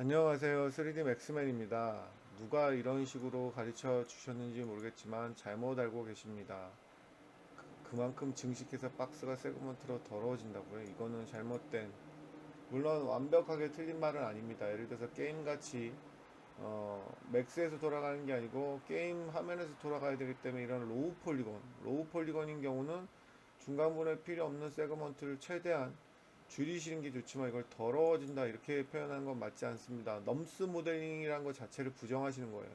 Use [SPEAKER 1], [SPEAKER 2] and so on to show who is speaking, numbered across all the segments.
[SPEAKER 1] 안녕하세요. 3D 맥스맨입니다. 누가 이런 식으로 가르쳐 주셨는지 모르겠지만 잘못 알고 계십니다. 그- 그만큼 증식해서 박스가 세그먼트로 더러워진다고요. 이거는 잘못된 물론 완벽하게 틀린 말은 아닙니다. 예를 들어서 게임같이 어, 맥스에서 돌아가는 게 아니고 게임 화면에서 돌아가야 되기 때문에 이런 로우 폴리곤, 로우 폴리곤인 경우는 중간분에 필요 없는 세그먼트를 최대한 줄이시는 게 좋지만 이걸 더러워진다 이렇게 표현하는 건 맞지 않습니다. 넘스 모델링이라는 것 자체를 부정하시는 거예요.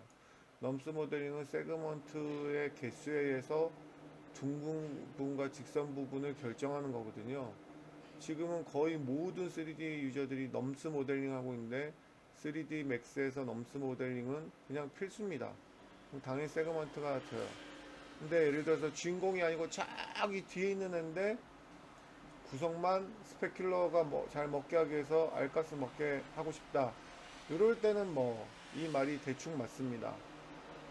[SPEAKER 1] 넘스 모델링은 세그먼트의 개수에 의해서 둥근 부분과 직선 부분을 결정하는 거거든요. 지금은 거의 모든 3D 유저들이 넘스 모델링 하고 있는데 3D 맥스에서 넘스 모델링은 그냥 필수입니다. 당연히 세그먼트가 져요. 근데 예를 들어서 주인공이 아니고 저기 뒤에 있는 애인데 구성만 스페큘러가 뭐 잘 먹게 하기 위해서 알가스 먹게 하고 싶다. 이럴 때는 뭐 이 말이 대충 맞습니다.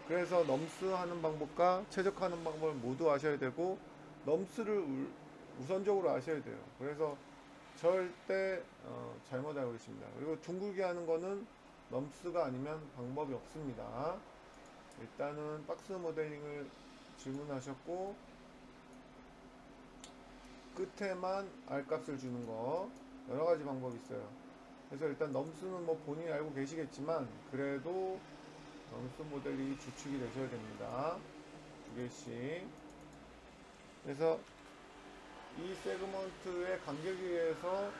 [SPEAKER 1] 그래서 넘스 하는 방법과 최적화하는 방법을 모두 아셔야 되고 넘스를 우- 우선적으로 아셔야 돼요. 그래서 절대 어, 잘못 알고 계십니다. 그리고 둥글게 하는 거는 넘스가 아니면 방법이 없습니다. 일단은 박스 모델링을 질문하셨고 끝에만 R값을 주는 거 여러 가지 방법이 있어요. 그래서 일단 넘스는 뭐 본인이 알고 계시겠지만 그래도 넘스 모델이 주축이 되셔야 됩니다. 두 개씩. 그래서 이 세그먼트의 간격에 의해서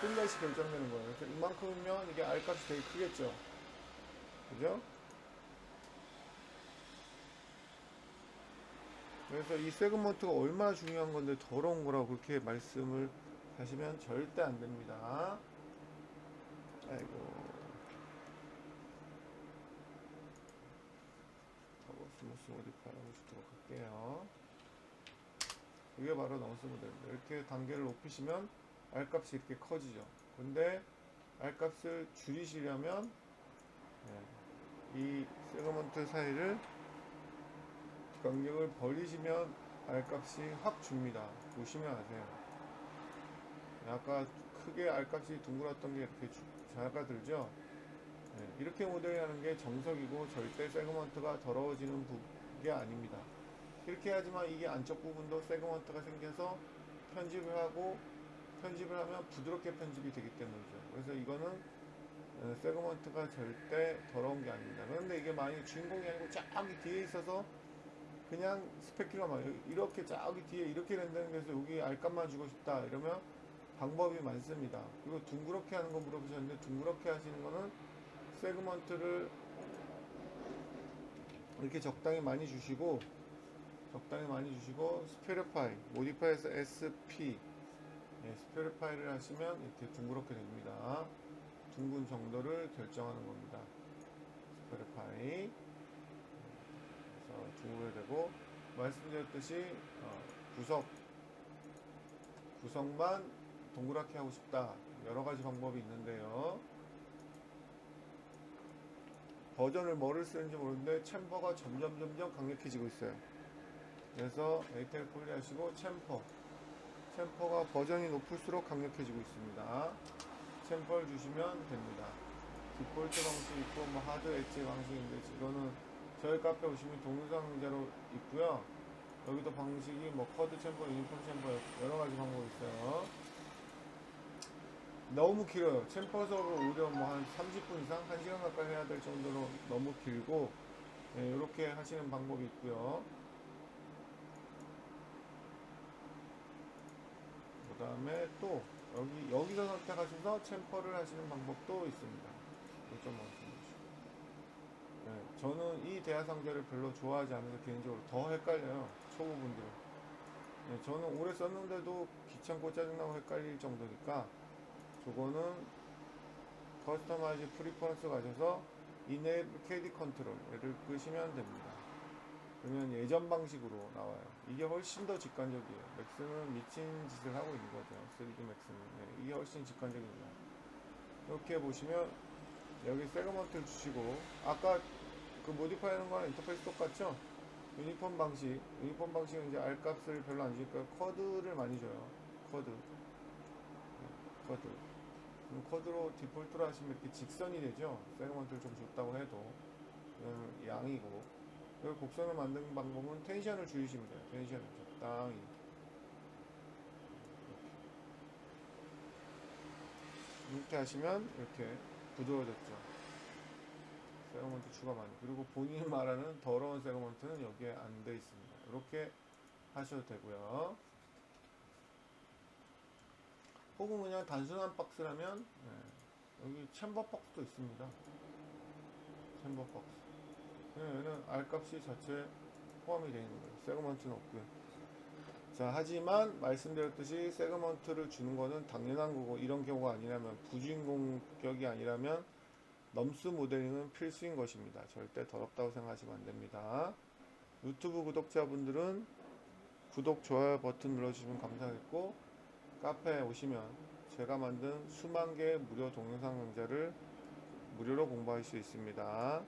[SPEAKER 1] 플랫이 결정되는 거예요. 그래서 이만큼이면 이게 R값이 되게 크겠죠. 그죠? 그래서 이 세그먼트가 얼마나 중요한 건데 더러운 거라고 그렇게 말씀을 하시면 절대 안 됩니다. 아이고. 모디파이 하고 싶도록 할게요. 이게 바로 넘스 모델입니다. 이렇게 단계를 높이시면 R값이 이렇게 커지죠. 근데 R값을 줄이시려면 네, 이 세그먼트 사이를 간격을 벌리시면 R값이 확 줍니다. 보시면 아세요. 아까 크게 R값이 둥글었던 게 이렇게 주- 작아들죠? 네, 이렇게 모델하는 게 정석이고 절대 세그먼트가 더러워지는 부- 게 아닙니다. 이렇게 하지만 이게 안쪽 부분도 세그먼트가 생겨서 편집을 하고 편집을 하면 부드럽게 편집이 되기 때문이죠. 그래서 이거는 어, 세그먼트가 절대 더러운 게 아닙니다. 그런데 이게 만약 주인공이 아니고 저기 뒤에 있어서 그냥 스페큘러만 이렇게 저기 뒤에 이렇게 렌더링 돼서 여기 알값만 주고 싶다 이러면 방법이 많습니다. 그리고 둥그렇게 하는 거 물어보셨는데 둥그렇게 하시는 거는 세그먼트를 이렇게 적당히 많이 주시고 적당히 많이 주시고 스페르파이 모디파이에서 SP 예, 스페르파이를 하시면 이렇게 둥그렇게 됩니다. 둥근 정도를 결정하는 겁니다. 스페르파이 그래서 둥글게 되고 말씀드렸듯이 어, 구석 구석만 동그랗게 하고 싶다. 여러 가지 방법이 있는데요. 버전을 뭐를 쓰는지 모르는데 챔퍼가 점점 점점 강력해지고 있어요. 그래서 에이텔 폴리 하시고 챔퍼 챔퍼가 버전이 높을수록 강력해지고 있습니다. 챔퍼를 주시면 됩니다. 디폴트 방식 있고 뭐 하드 엣지 방식인데 이거는 저희 카페 오시면 동영상 의자로 있고요. 여기도 방식이 뭐 커드 챔버, 유니폼 챔버 여러 가지 방법이 있어요. 너무 길어요. 수업을 오히려 뭐 한 30분 이상, 1시간 가까이 해야 될 정도로 너무 길고 이렇게 하시는 방법이 있고요. 그 다음에 또 여기 여기서 선택하셔서 챔퍼를 하시는 방법도 있습니다. 이것 좀 말씀해 주시고. 네, 저는 이 대하 상자를 별로 좋아하지 않아서 개인적으로 더 헷갈려요. 초보분들. 네, 저는 오래 썼는데도 귀찮고 짜증나고 헷갈릴 정도니까 저거는 커스터마이즈 프리퍼런스 가셔서 이네이블 KD 컨트롤을 끄시면 됩니다. 그러면 예전 방식으로 나와요. 이게 훨씬 더 직관적이에요. 맥스는 미친 짓을 하고 있는 거죠. 3D 맥스는. 네, 이게 훨씬 직관적입니다. 이렇게 보시면 여기 세그먼트를 주시고 아까 그 모디파이 하는 거랑 인터페이스 똑같죠? 유니폼 방식 유니폼 방식은 이제 R 값을 별로 안 주니까 커드를 많이 줘요 커드 네, 커드 그럼 코드로 디폴트로 하시면 이렇게 직선이 되죠. 세그먼트를 좀 줬다고 해도 양이고 그리고 곡선을 만드는 방법은 텐션을 줄이시면 돼요. 텐션을 적당히 이렇게 하시면 이렇게 부드러워졌죠. 세그먼트 추가 많이 그리고 본인이 말하는 더러운 세그먼트는 여기에 안 돼 있습니다. 이렇게 하셔도 되고요. 혹은 그냥 단순한 박스라면 네, 여기 챔버 박스도 있습니다. 챔버 박스. 네, 얘는 R 값이 자체 포함이 되어 있는 거예요. 세그먼트는 없고요. 자, 하지만 말씀드렸듯이 세그먼트를 주는 거는 당연한 거고 이런 경우가 아니라면 부주인공격이 아니라면 넘스 모델링은 필수인 것입니다. 절대 더럽다고 생각하시면 안 됩니다. 유튜브 구독자분들은 구독, 좋아요 버튼 눌러주시면 감사하겠고 카페에 오시면 제가 만든 수만 개의 무료 동영상 강좌를 무료로 공부할 수 있습니다.